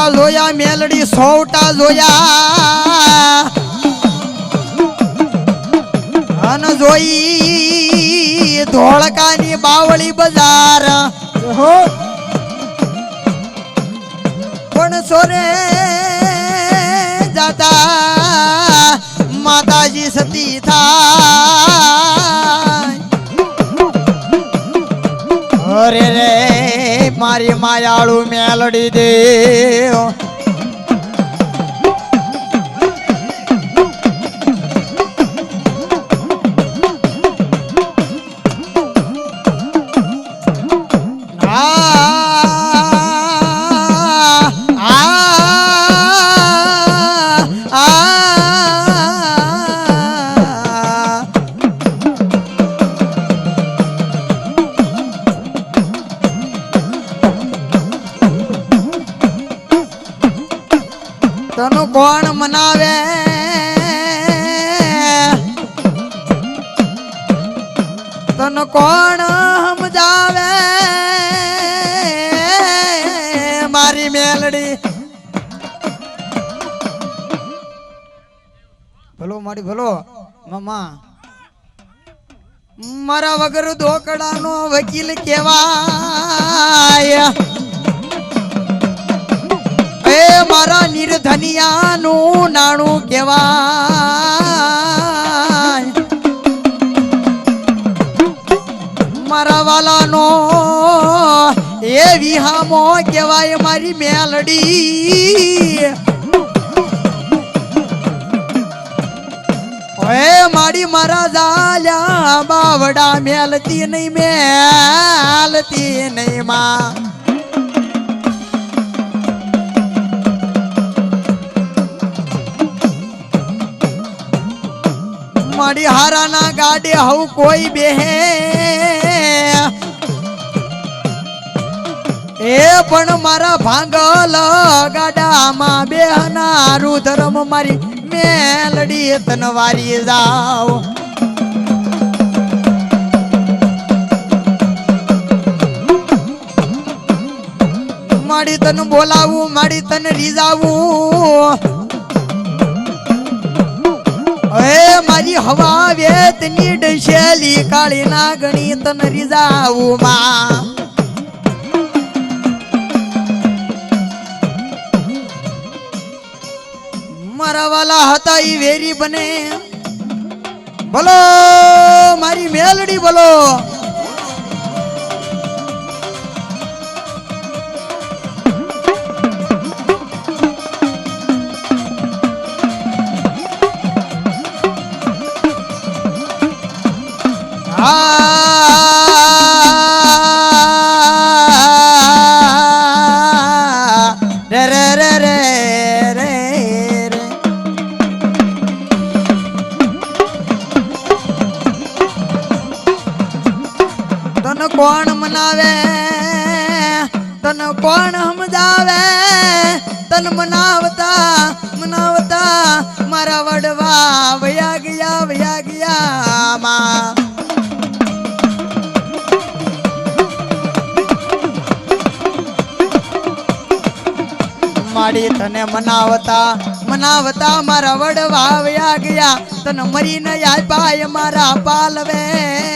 સોવટા જોયા મેલડી સોવટા જોયા અન જોઈ ધોળકાની બાવળી બજાર. પણ સોરે જાતા માતાજી સતી થાય. અરે રે. મારી માયાળુ મેલડી દેવ તનું કોણ મનાવે? તન કોણ સમજાવે? મારી મેલડી. ભલો મારી, ભલો. મામા. મારા વગર ધોકડાનો વકીલ કેવાય. નિર્ધનિયાનું નાણું કેવાય મારા વાલાનો એ વિહામો કહેવાય મારી મેલડી. હે મારી મારા જાલ્યા બાવડા મેલતી નહીં મેલતી નહીં માં. મારી હારાના ગાડે હવ કોઈ બેહે. એ પણ મારા ભાંગલ ગાડામાં બેહનારું ધર્મ મારી મેલડી તનવારી જાવ માડી તન બોલાવું માડી તન રીઝાવું. એ મારી હવા વેતની ડસેલી કાળી નાગણી તન રીઝાવું માં મારા વાલા હતા ઈ વેરી બને. ભલો મારી મનાવે, તન કોણ સમજાવે? તન મનાવતા મનાવતા મારા વડવા વયા ગયા વયા ગયા માં માડી તને મનાવતા મનાવતા મારા વડવા વયા ગયા. તને મરીને આપ્યા મારા પાલવેનમાં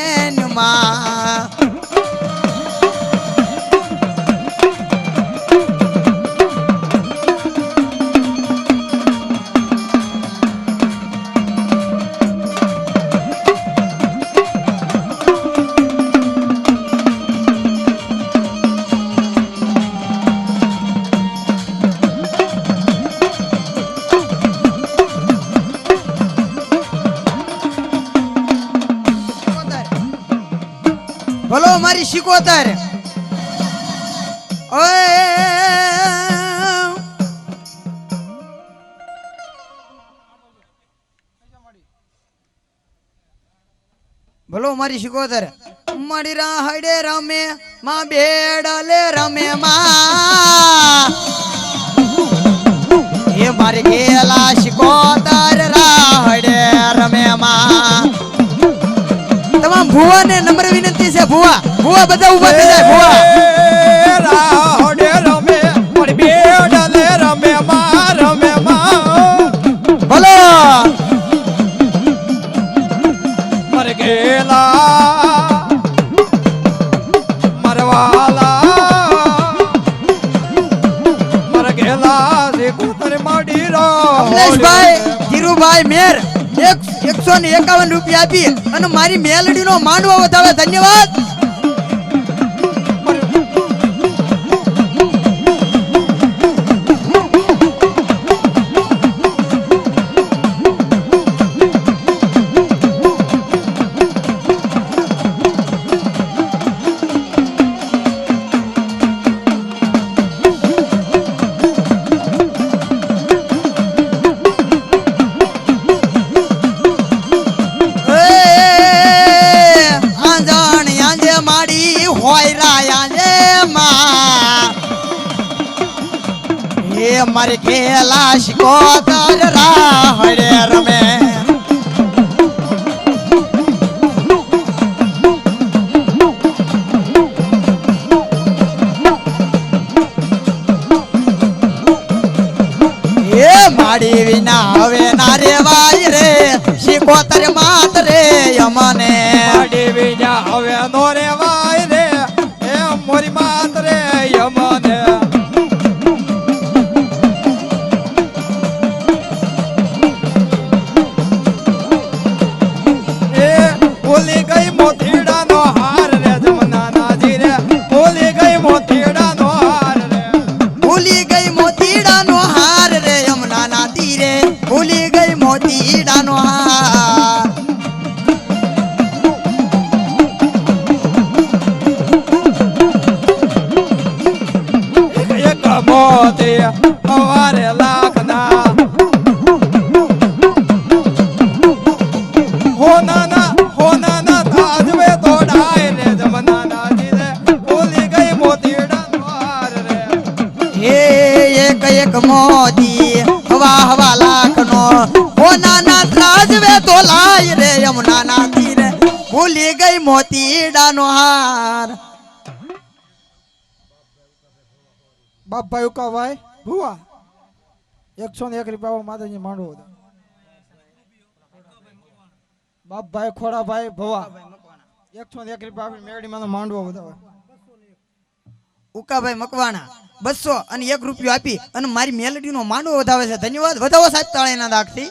ઓય ભલો મારી શિકોતર મારી રાહડે રમે, માં બેડલે રમે માં. એ મારી ગેલા શિકોતર ભુવા ને નંબર વિનંતી છે, ભુવા ભુવા બધા ઊભા થઈ જાય, ભુવા. ભલો. મરગેલા મરવાલા મરગેલા રે કુતર માડી રો અમલેશભાઈ મેર. એકસો ને એકાવન રૂપિયા આપી અને મારી મેલડીનો માંડવો વધાવે ધન્યવાદ. એ મારે ખેલા શીખો તર રાહડે રમે. માડી વિના હવે ના રેવાય રે. શીખો તર માત રે યમને માડી વિના હવે નો રેવાય. એક એક મોતી હવા હવા લાખનો હોનાના ત્રાજવે તો લાય રે યમુના ના તીરે ભૂલી ગઈ મોતીડાનો હાર બાપભાઈ ઉકાભાઈ ભુવા એકસો ને એક રૂપિયા માતાજી માંડવો હતો. બાપભાઈ, ખોડાભાઈ, ભવા. એકસો ને એક રૂપિયા આપી મેળીમાં માંડવો બધા ઉકાભાઈ મકવાણા, બસો અને એક રૂપિયો આપી અને મારી મેલડીનો માંડવો વધાવે છે. ધન્યવાદ. વધાવો સાહેબ તાળીના દાખથી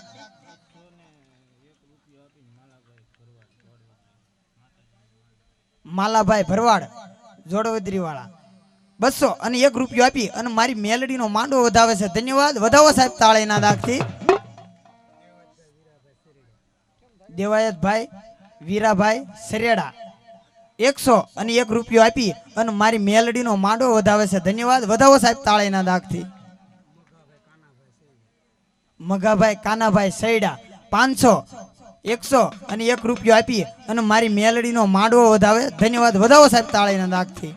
માલાભાઈ ભરવાડ જોડવદરી વાળા બસો અને એક રૂપિયો આપી અને મારી મેલડીનો માંડવો વધાવે છે. ધન્યવાદ. વધાવો સાહેબ તાળેના દાખથી દેવાયતભાઈ વીરાભાઈ, સરેડા. એકસો અને એક રૂપિયો આપી અને મારી મેલડીનો માંડવો વધાવે છે. ધન્યવાદ. વધાવો સાહેબ તાળેના દાખથી મગાભાઈ, કાનાભાઈ, સૈડા. પાંચસો, એકસો અને એક રૂપિયો આપી અને મારી મેલડીનો માંડવો વધાવે. ધન્યવાદ. વધાવો સાહેબ તાળીના દાગથી.